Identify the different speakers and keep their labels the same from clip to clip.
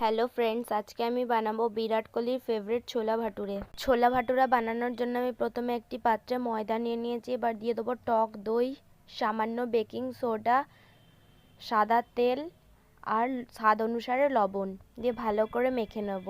Speaker 1: Hello friends আজকে আমি বানাবো বিরাট কোহলির ফেভারিট ছোলা ভাটুরে। ছোলা ভাটুরা বানানোর জন্য আমি প্রথমে একটি পাত্রে ময়দা নিয়ে নিয়েছি, এবার দিয়ে দেবো টক দই, সামান্য বেকিং সোডা সাদা তেল আর স্বাদ অনুসারে লবণ, দিয়ে ভালো করে মেখে নেব।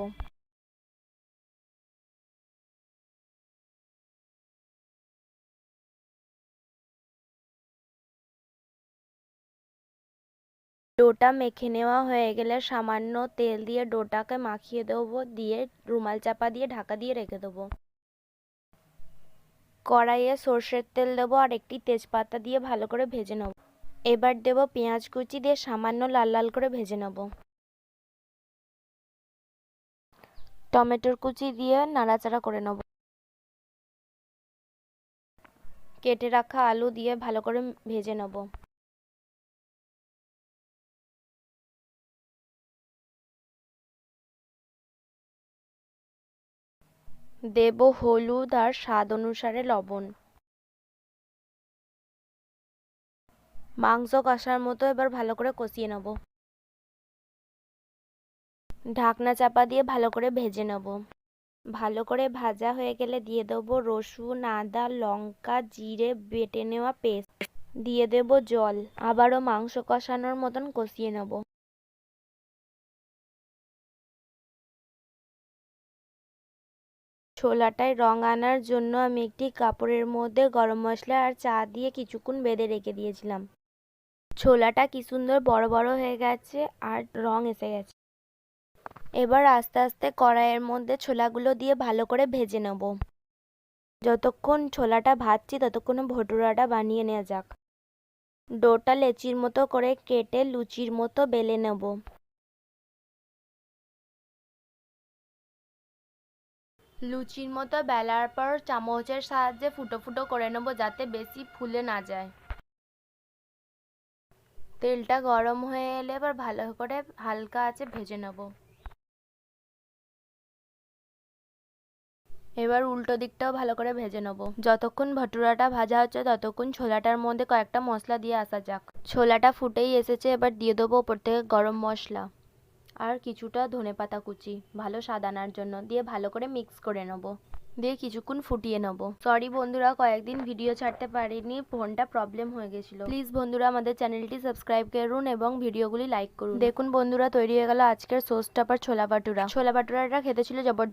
Speaker 1: ডোটা মেখে নেওয়া হয়ে গেলে সামান্য তেল দিয়ে ডোটাকে মাখিয়ে দেবো, দিয়ে রুমাল চাপা দিয়ে ঢাকা দিয়ে রেখে দেবো। কড়াইয়ে সর্ষের তেল দেবো আর একটি তেজপাতা দিয়ে ভালো করে ভেজে নেব। এবার দেবো পেঁয়াজ কুচি দিয়ে সামান্য লাল লাল করে ভেজে নেব। টমেটোর কুচি দিয়ে নাড়াচাড়া করে নেব। কেটে রাখা আলু দিয়ে ভালো করে ভেজে নেব। দেব হলুদ আর স্বাদ অনুসারে লবণ। মাংস কষার মতো এবার ভালো করে কষিয়ে নেব। ঢাকনা চাপা দিয়ে ভালো করে ভেজে নেব। ভালো করে ভাজা হয়ে গেলে দিয়ে দেবো রসুন, আদা, লঙ্কা, জিরে, বেটে নেওয়া পেস্ট। দিয়ে দেব জল। আবারও মাংস কষানোর মতন কষিয়ে নেব। ছোলাটায় রং আনার জন্য আমি একটি কাপড়ের মধ্যে গরম মশলা আর চা দিয়ে কিছুক্ষণ বেঁধে রেখে দিয়েছিলাম। ছোলাটা কি সুন্দর বড় বড় হয়ে গেছে আর রং এসে গেছে। এবার আস্তে আস্তে কড়াইয়ের মধ্যে ছোলাগুলো দিয়ে ভালো করে ভেজে নেব। যতক্ষণ ছোলাটা ভাজছি ততক্ষণ ভটুরাটা বানিয়ে নেওয়া যাক। ডোটা লেচির মতো করে কেটে লুচির মতো বেলে নেব। লুচির মতো বেলার পর চামচের সাহায্যে ফুটো ফুটো করে নেব যাতে বেশি ফুলে না যায়। তেলটা গরম হয়ে এলে এবার ভালো করে হালকা আছে ভেজে নেব। এবার উল্টো দিকটাও ভালো করে ভেজে নেব। যতক্ষণ ভটুরাটা ভাজা হচ্ছে ততক্ষণ ছোলাটার মধ্যে কয়েকটা মশলা দিয়ে আসা যাক। ছোলাটা ফুটেই এসেছে, এবার দিয়ে দেবো ওপর থেকে গরম মশলা। আর কিছুটা ধনেপাতা কুচি, ভালো স্বাদ আনার জন্য দিয়ে ভালো করে মিক্স করে নেব। দিয়ে কিছুক্ষণ ফুটিয়ে নেব। সরি বন্ধুরা, কয়েকদিন ভিডিও ছাড়তে পারিনি ফোনটা প্রবলেম হয়ে গেছিল। প্লিজ বন্ধুরা, আমাদের চ্যানেলটি সাবস্ক্রাইব করুন এবং ভিডিওগুলি লাইক করুন। দেখুন বন্ধুরা, তৈরি হয়ে গেল আজকের সোস টাপার ছোলা বাটুরা ছোলা বাটুরাটা খেতে ছিল জবর